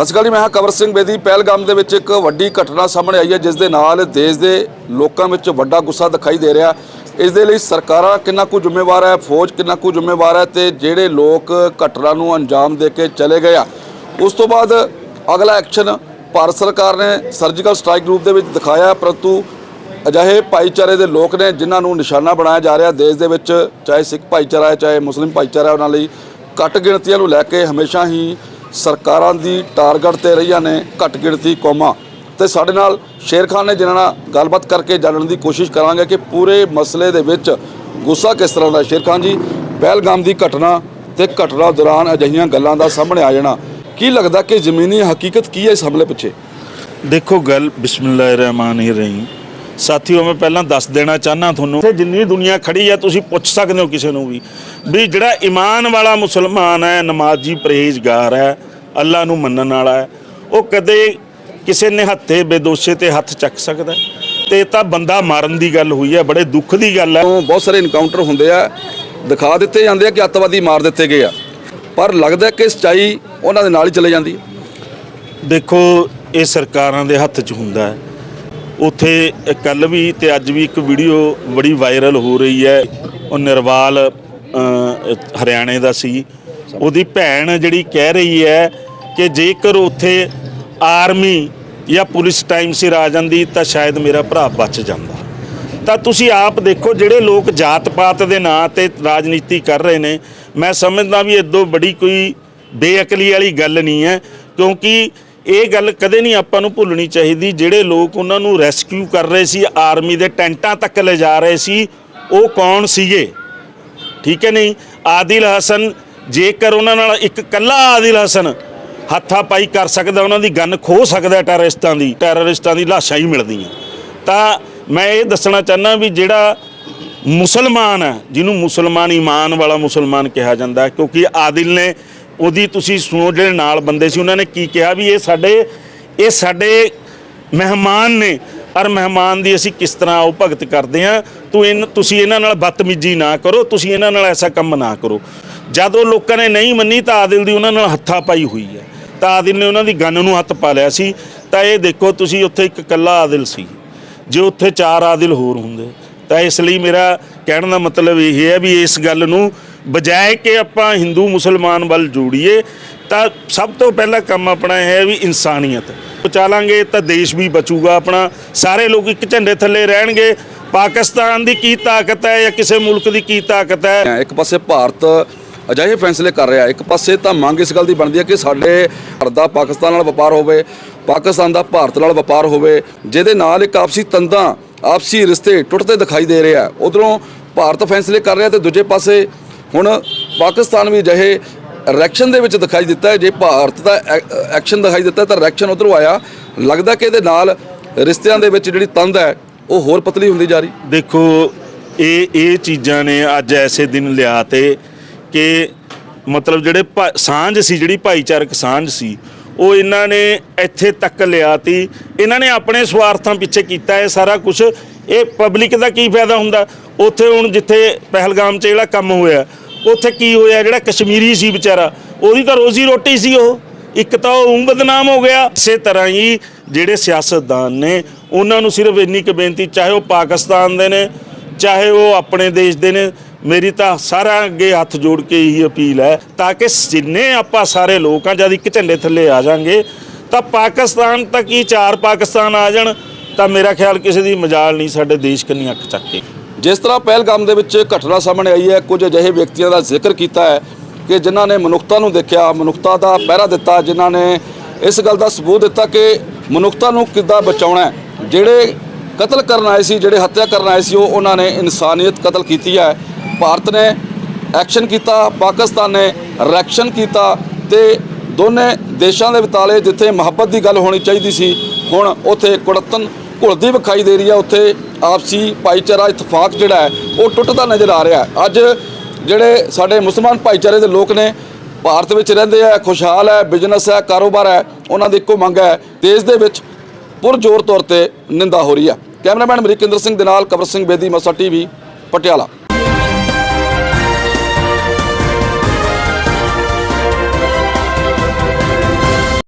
ਸਤਿ ਸ਼੍ਰੀ ਅਕਾਲ ਜੀ, ਮੈਂ ਹਾਂ ਕਵਰ ਸਿੰਘ ਬੇਦੀ। ਪਹਿਲਗਾਮ ਦੇ ਵਿੱਚ ਇੱਕ ਵੱਡੀ ਘਟਨਾ ਸਾਹਮਣੇ ਆਈ ਹੈ, ਜਿਸ ਦੇ ਨਾਲ ਦੇਸ਼ ਦੇ ਲੋਕਾਂ ਵਿੱਚ ਵੱਡਾ ਗੁੱਸਾ ਦਿਖਾਈ ਦੇ ਰਿਹਾ। ਇਸ ਦੇ ਲਈ ਸਰਕਾਰਾਂ ਕਿੰਨਾ ਕੁ ਜ਼ਿੰਮੇਵਾਰ ਹੈ, ਫੌਜ ਕਿੰਨਾ ਕੁ ਜ਼ਿੰਮੇਵਾਰ ਹੈ ਤੇ ਜਿਹੜੇ ਲੋਕ ਘਟਨਾ ਨੂੰ ਅੰਜਾਮ ਦੇ ਕੇ ਚਲੇ ਗਏ ਆ। ਉਸ ਤੋਂ ਬਾਅਦ ਅਗਲਾ ਐਕਸ਼ਨ ਭਾਰਤ ਸਰਕਾਰ ਨੇ ਸਰਜੀਕਲ ਸਟ੍ਰਾਈਕ ਰੂਪ ਦੇ ਵਿੱਚ ਦਿਖਾਇਆ, ਪਰੰਤੂ ਅਜਿਹੇ ਭਾਈਚਾਰੇ ਦੇ ਲੋਕ ਨੇ ਜਿਨ੍ਹਾਂ ਨੂੰ ਨਿਸ਼ਾਨਾ ਬਣਾਇਆ ਜਾ ਰਿਹਾ, ਦੇਸ਼ ਦੇ ਵਿੱਚ ਚਾਹੇ ਸਿੱਖ ਭਾਈਚਾਰਾ ਹੈ, ਚਾਹੇ ਮੁਸਲਿਮ ਭਾਈਚਾਰਾ ਉਹਨਾਂ ਲਈ ਘੱਟ ਗਿਣਤੀਆਂ ਨੂੰ ਲੈ ਕੇ ਹਮੇਸ਼ਾ ਹੀ ਸਰਕਾਰਾਂ ਦੀ ਟਾਰਗੇਟ ਤੇ ਰਹੀਆਂ ਨੇ ਘੱਟ ਗਿਣਤੀ ਕੌਮਾਂ। ਤੇ ਸਾਡੇ ਨਾਲ ਸ਼ੇਰ ਖਾਨ ਨੇ ਜਿਨ੍ਹਾਂ ਨਾਲ ਗੱਲਬਾਤ ਕਰਕੇ ਜਾਣਨ ਦੀ ਕੋਸ਼ਿਸ਼ ਕਰਾਂਗੇ ਕਿ ਪੂਰੇ ਮਸਲੇ ਦੇ ਵਿੱਚ ਗੁੱਸਾ ਕਿਸ ਤਰ੍ਹਾਂ ਦਾ ਸ਼ੇਰ ਖਾਨ ਜੀ, ਪਹਿਲਗਾਮ ਦੀ ਘਟਨਾ ਤੇ ਘਟਨਾ ਦੌਰਾਨ ਅਜਿਹੀਆਂ ਗੱਲਾਂ ਦਾ ਸਾਹਮਣੇ ਆ ਜਾਣਾ। ਕੀ ਲੱਗਦਾ ਕਿ ਜ਼ਮੀਨੀ ਹਕੀਕਤ ਕੀ ਹੈ ਇਸ ਹਮਲੇ ਪਿੱਛੇ? ਦੇਖੋ ਗੱਲ ਬਿਸਮਿਲ੍ਲਾਹਿਰਰਹਿਮਾਨਿਰਰਹੀਮ ਸਾਥੀਓ ਮੈਂ ਪਹਿਲਾਂ ਦੱਸ ਦੇਣਾ ਚਾਹਨਾ ਤੁਹਾਨੂੰ ਇੱਥੇ ਜਿੰਨੀ ਦੁਨੀਆ ਖੜੀ ਹੈ ਤੁਸੀਂ ਪੁੱਛ ਸਕਦੇ ਹੋ ਕਿਸੇ ਨੂੰ ਵੀ ਵੀ ਜਿਹੜਾ ਈਮਾਨ ਵਾਲਾ ਮੁਸਲਮਾਨ ਹੈ ਨਮਾਜ਼ੀ ਪਰਹੇਜ਼ਗਾਰ ਹੈ ਅੱਲਾ ਨੂੰ ਮੰਨਣ ਵਾਲਾ ਹੈ ਉਹ ਕਦੇ ਕਿਸੇ ਨਿਹੱਥੇ ਬੇਦੋਸ਼ੇ ਤੇ ਹੱਥ ਚੱਕ ਸਕਦਾ ਹੈ? ਤੇ ਇਹ ਤਾਂ ਬੰਦਾ ਮਾਰਨ ਦੀ ਗੱਲ ਹੋਈ ਹੈ ਬੜੇ ਦੁੱਖ ਦੀ ਗੱਲ ਹੈ। ਤੋਂ ਬਹੁਤ ਸਾਰੇ ਇਨਕਾਊਂਟਰ ਹੁੰਦੇ ਆ ਦਿਖਾ ਦਿੱਤੇ ਜਾਂਦੇ ਆ ਕਿ ਅੱਤਵਾਦੀ ਮਾਰ ਦਿੱਤੇ ਗਏ ਆ। ਪਰ ਲੱਗਦਾ ਕਿ ਸਚਾਈ ਉਹਨਾਂ ਦੇ ਨਾਲ ਹੀ ਚਲੇ ਜਾਂਦੀ ਹੈ। ਦੇਖੋ ਇਹ ਸਰਕਾਰਾਂ ਦੇ ਹੱਥ 'ਚ ਹੁੰਦਾ ਹੈ। ਉੱਥੇ ਕੱਲ ਵੀ ਤੇ ਅੱਜ ਵੀ ਇੱਕ ਵੀਡੀਓ ਬੜੀ ਵਾਇਰਲ ਹੋ ਰਹੀ ਹੈ। ਉਹ ਨਿਰਵਾਲ ਹਰਿਆਣੇ ਦਾ ਸੀ। ਉਹਦੀ ਭੈਣ ਜਿਹੜੀ ਕਹਿ ਰਹੀ ਹੈ ਕਿ ਜੇਕਰ ਉੱਥੇ ਆਰਮੀ ਜਾਂ ਪੁਲਿਸ ਟਾਈਮ ਸਿਰ ਆ ਜਾਂਦੀ ਤਾਂ ਸ਼ਾਇਦ ਮੇਰਾ ਭਰਾ ਬਚ ਜਾਂਦਾ। ਤਾਂ ਤੁਸੀਂ ਆਪ ਦੇਖੋ ਜਿਹੜੇ ਲੋਕ ਜਾਤ ਪਾਤ ਦੇ ਨਾਂ ਤੇ ਰਾਜਨੀਤੀ ਕਰ ਰਹੇ ਨੇ, ਮੈਂ ਸਮਝਦਾ ਵੀ ਇਦੋਂ ਬੜੀ ਕੋਈ ਬੇਅਕਲੀ ਵਾਲੀ ਗੱਲ ਨਹੀਂ ਹੈ, ਕਿਉਂਕਿ ਇਹ ਗੱਲ ਕਦੇ ਨਹੀਂ ਆਪਾਂ ਨੂੰ ਭੁੱਲਣੀ ਚਾਹੀਦੀ, ਜਿਹੜੇ ਲੋਕ ਉਹਨਾਂ ਨੂੰ ਰੈਸਕਿਊ ਕਰ ਰਹੇ ਸੀ ਆਰਮੀ ਦੇ ਟੈਂਟਾਂ ਤੱਕ ਲਿਜਾ ਰਹੇ ਸੀ, ਉਹ ਕੌਣ ਸੀਗੇ? ਠੀਕ ਹੈ ਨਹੀਂ? ਆਦਿਲ ਹਸਨ, ਜੇਕਰ ਉਹਨਾਂ ਨਾਲ ਇੱਕ ਕੱਲਾ ਆਦਿਲ ਹਸਨ ਹੱਥਾ ਪਾਈ ਕਰ ਸਕਦਾ, ਉਹਨਾਂ ਦੀ ਗਨ ਖੋ ਸਕਦਾ ਟੈਰਰਿਸਟਾਂ ਦੀ ਟੈਰਰਿਸਟਾਂ ਦੀ ਲਾਸ਼ਾਂ ਹੀ ਮਿਲਦੀਆਂ। ਤਾਂ ਮੈਂ ਇਹ ਦੱਸਣਾ ਚਾਹੁੰਦਾ ਵੀ ਜਿਹੜਾ ਮੁਸਲਮਾਨ ਹੈ, ਜਿਹਨੂੰ ਮੁਸਲਮਾਨ ਈਮਾਨ ਵਾਲਾ ਮੁਸਲਮਾਨ ਕਿਹਾ ਜਾਂਦਾ ਕਿਉਂਕਿ ਆਦਿਲ ਨੇ ਉਹਦੀ ਤੁਸੀਂ ਸੁਣੋ, ਜਿਹੜੇ ਨਾਲ ਬੰਦੇ ਸੀ, ਉਹਨਾਂ ਨੇ ਕੀ ਕਿਹਾ ਵੀ ਇਹ ਸਾਡੇ ਇਹ ਸਾਡੇ ਮਹਿਮਾਨ ਨੇ। ਔਰ ਮਹਿਮਾਨ ਦੀ ਅਸੀਂ ਕਿਸ ਤਰ੍ਹਾਂ ਉਹ ਭਗਤ ਕਰਦੇ ਆ ਤੂੰ ਇਨ, ਤੁਸੀਂ ਇਹਨਾਂ ਨਾਲ ਬਦਤਮੀਜੀ ਨਾ ਕਰੋ, ਤੁਸੀਂ ਇਹਨਾਂ ਨਾਲ ਐਸਾ ਕੰਮ ਨਾ ਕਰੋ। ਜਦ ਉਹ ਲੋਕਾਂ ਨੇ ਨਹੀਂ ਮੰਨੀ, ਤਾਂ ਆਦਿਲ ਦੀ ਉਹਨਾਂ ਨਾਲ ਹੱਥਾ ਪਾਈ ਹੋਈ ਹੈ। ਤਾਂ ਆਦਿਲ ਨੇ ਉਹਨਾਂ ਦੀ ਗਨ ਨੂੰ ਹੱਥ ਪਾ ਲਿਆ ਸੀ। ਤਾਂ ਇਹ ਦੇਖੋ, ਤੁਸੀਂ ਉੱਥੇ ਇੱਕ ਇਕੱਲਾ ਆਦਿਲ ਸੀ। ਜੇ ਉੱਥੇ ਚਾਰ ਆਦਿਲ ਹੋਰ ਹੁੰਦੇ, ਤਾਂ ਇਸ ਲਈ ਮੇਰਾ ਕਹਿਣ ਦਾ ਮਤਲਬ ਇਹ ਹੈ ਵੀ ਇਸ ਗੱਲ ਨੂੰ ਬਜਾਏ ਕਿ ਆਪਾਂ ਹਿੰਦੂ ਮੁਸਲਮਾਨ ਵੱਲ ਜੋੜੀਏ, ਤਾਂ ਸਭ ਤੋਂ ਪਹਿਲਾ ਕੰਮ ਆਪਣਾ ਇਹ ਹੈ ਵੀ ਇਨਸਾਨੀਅਤ। ਬਚਾਲਾਂਗੇ ਤਾਂ ਦੇਸ਼ ਵੀ ਬਚੂਗਾ ਆਪਣਾ। ਸਾਰੇ ਲੋਕ ਇੱਕ ਝੰਡੇ ਥੱਲੇ ਰਹਿਣਗੇ। ਪਾਕਿਸਤਾਨ ਦੀ ਕੀ ਤਾਕਤ ਹੈ ਜਾਂ ਕਿਸੇ ਮੁਲਕ ਦੀ ਕੀ ਤਾਕਤ ਹੈ? ਇੱਕ ਪਾਸੇ ਭਾਰਤ ਅਜਿਹੇ ਫੈਸਲੇ ਕਰ ਰਿਹਾ ਇੱਕ ਪਾਸੇ ਤਾਂ ਮੰਗ ਇਸ ਗੱਲ ਦੀ ਬਣਦੀ ਹੈ ਕਿ ਸਾਡੇ ਭਾਰਤ ਦਾ ਪਾਕਿਸਤਾਨ ਨਾਲ ਵਪਾਰ ਹੋਵੇ, ਪਾਕਿਸਤਾਨ ਦਾ ਭਾਰਤ ਨਾਲ ਵਪਾਰ ਹੋਵੇ, ਜਿਹਦੇ ਨਾਲ ਇੱਕ ਆਪਸੀ ਤੰਦਾਂ, ਆਪਸੀ ਰਿਸ਼ਤੇ ਟੁੱਟਦੇ ਦਿਖਾਈ ਦੇ ਰਿਹਾ ਆ। ਉਧਰੋਂ ਭਾਰਤ ਫੈਸਲੇ ਕਰ ਰਿਹਾ ਤੇ ਦੂਜੇ ਪਾਸੇ ਹੁਣ ਪਾਕਿਸਤਾਨ ਵੀ ਅਜਿਹੇ ਰੈਕਸ਼ਨ ਦੇ ਵਿੱਚ ਦਿਖਾਈ ਦਿੱਤਾ ਜੇ ਭਾਰਤ ਦਾ ਐ- ਐਕਸ਼ਨ ਦਿਖਾਈ ਦਿੱਤਾ ਤਾਂ ਰੈਕਸ਼ਨ ਉਧਰੋਂ ਆਇਆ। ਲੱਗਦਾ ਕਿ ਇਹਦੇ ਨਾਲ ਰਿਸ਼ਤਿਆਂ ਦੇ ਵਿੱਚ ਜਿਹੜੀ ਤੰਦ ਹੈ, ਉਹ ਹੋਰ ਪਤਲੀ ਹੁੰਦੀ ਜਾ ਰਹੀ। ਦੇਖੋ, ਇਹ ਇਹ ਚੀਜ਼ਾਂ ਨੇ ਅੱਜ ਐਸੇ ਦਿਨ ਲਿਆ ਤੇ ਕਿ ਮਤਲਬ ਜਿਹੜੇ ਭਾ- ਸਾਂਝ ਸੀ, ਜਿਹੜੀ ਭਾਈਚਾਰਕ ਸਾਂਝ ਸੀ, ਉਹ ਇਹਨਾਂ ਨੇ ਇੱਥੇ ਤੱਕ ਲਿਆ ਤੀ। ਇਹਨਾਂ ਨੇ ਆਪਣੇ ਸਵਾਰਥਾਂ ਪਿੱਛੇ ਕੀਤਾ ਇਹ ਸਾਰਾ ਕੁਝ ਇਹ ਪਬਲਿਕ ਦਾ ਕੀ ਫਾਇਦਾ ਹੁੰਦਾ? ਉੱਥੇ ਹੁਣ ਜਿੱਥੇ ਪਹਿਲਗਾਮ 'ਚ ਜਿਹੜਾ ਕੰਮ ਹੋਇਆ ਉੱਥੇ ਕੀ ਹੋਇਆ? ਜਿਹੜਾ ਕਸ਼ਮੀਰੀ ਸੀ ਵਿਚਾਰਾ, ਉਹਦੀ ਤਾਂ ਰੋਜ਼ੀ ਰੋਟੀ ਸੀ ਉਹ। ਇੱਕ ਤਾਂ ਉਹ ਊਂ ਬਦਨਾਮ ਹੋ ਗਿਆ। ਇਸੇ ਤਰ੍ਹਾਂ ਹੀ ਜਿਹੜੇ ਸਿਆਸਤਦਾਨ ਨੇ, ਉਹਨਾਂ ਨੂੰ ਸਿਰਫ ਇੰਨੀ ਕੁ ਬੇਨਤੀ, ਚਾਹੇ ਉਹ ਪਾਕਿਸਤਾਨ ਦੇ ਨੇ, ਚਾਹੇ ਉਹ ਆਪਣੇ ਦੇਸ਼ ਦੇ ਨੇ, ਮੇਰੀ ਤਾਂ ਸਾਰਾ ਅੱਗੇ ਹੱਥ ਜੋੜ ਕੇ ਇਹੀ ਅਪੀਲ ਹੈ, ਤਾਂ ਕਿ ਜਿੰਨੇ ਆਪਾਂ ਸਾਰੇ ਲੋਕ ਆ, ਜਦ ਇੱਕ ਝੰਡੇ ਥੱਲੇ ਆ ਜਾਾਂਗੇ, ਤਾਂ ਪਾਕਿਸਤਾਨ ਤੱਕ ਹੀ ਚਾਰ ਪਾਕਿਸਤਾਨ ਆ ਜਾਣ, ਤਾਂ ਮੇਰਾ ਖਿਆਲ ਕਿਸੇ ਦੀ ਮਜਾਲ ਨਹੀਂ ਸਾਡੇ ਦੇਸ਼ ਕੰਨੀ ਅੱਖ ਚੱਕ ਕੇ। ਜਿਸ ਤਰ੍ਹਾਂ ਪਹਿਲਗਾਮ ਦੇ ਵਿੱਚ ਘਟਨਾ ਸਾਹਮਣੇ ਆਈ ਹੈ, ਕੁਝ ਅਜਿਹੇ ਵਿਅਕਤੀਆਂ ਦਾ ਜ਼ਿਕਰ ਕੀਤਾ ਹੈ ਕਿ ਜਿਨ੍ਹਾਂ ਨੇ ਮਨੁੱਖਤਾ ਨੂੰ ਦੇਖਿਆ, ਮਨੁੱਖਤਾ ਦਾ ਪਹਿਰਾ ਦਿੱਤਾ, ਜਿਨ੍ਹਾਂ ਨੇ ਇਸ ਗੱਲ ਦਾ ਸਬੂਤ ਦਿੱਤਾ ਕਿ ਮਨੁੱਖਤਾ ਨੂੰ ਕਿੱਦਾਂ ਬਚਾਉਣਾ ਹੈ। ਜਿਹੜੇ ਕਤਲ ਕਰਨ ਆਏ ਸੀ, ਜਿਹੜੇ ਹੱਤਿਆ ਕਰਨ ਆਏ ਸੀ, ਉਹ ਉਹਨਾਂ ਨੇ ਇਨਸਾਨੀਅਤ ਕਤਲ ਕੀਤੀ ਹੈ। ਭਾਰਤ ਨੇ ਐਕਸ਼ਨ ਕੀਤਾ, ਪਾਕਿਸਤਾਨ ਨੇ ਰਿਐਕਸ਼ਨ ਕੀਤਾ ਤੇ ਦੋਨੇ ਦੇਸ਼ਾਂ ਦੇ ਵਿਚਾਲੇ ਜਿੱਥੇ ਮੁਹੱਬਤ ਦੀ ਗੱਲ ਹੋਣੀ ਚਾਹੀਦੀ ਸੀ, ਹੁਣ ਉੱਥੇ ਕੁੜਤਨ ਘੁਲਦੀ ਵਿਖਾਈ ਦੇ ਰਹੀ ਹੈ। ਉੱਥੇ ਆਪਸੀ ਭਾਈਚਾਰਾ, ਇਤਫਾਕ ਜਿਹੜਾ ਹੈ, ਉਹ ਟੁੱਟਦਾ ਨਜ਼ਰ ਆ ਰਿਹਾ ਹੈ। ਅੱਜ ਜਿਹੜੇ ਸਾਡੇ ਮੁਸਲਮਾਨ ਭਾਈਚਾਰੇ ਦੇ ਲੋਕ ਨੇ, ਭਾਰਤ ਵਿੱਚ ਰਹਿੰਦੇ ਆ, ਖੁਸ਼ਹਾਲ ਹੈ ਬਿਜ਼ਨਸ ਹੈ, ਕਾਰੋਬਾਰ ਹੈ, ਉਹਨਾਂ ਦੀ ਇੱਕੋ ਮੰਗ ਹੈ, ਦੇਸ਼ ਦੇ ਵਿੱਚ ਪੁਰਜ਼ੋਰ ਤੌਰ ਤੇ ਨਿੰਦਾ ਹੋ ਰਹੀ ਹੈ। ਕੈਮਰਾਮੈਨ ਮਰੀਕਿੰਦਰ ਸਿੰਘ ਦੇ ਨਾਲ ਕਵਰ ਸਿੰਘ ਬੇਦੀ, ਮਸਾ ਟੀਵੀ, ਪਟਿਆਲਾ।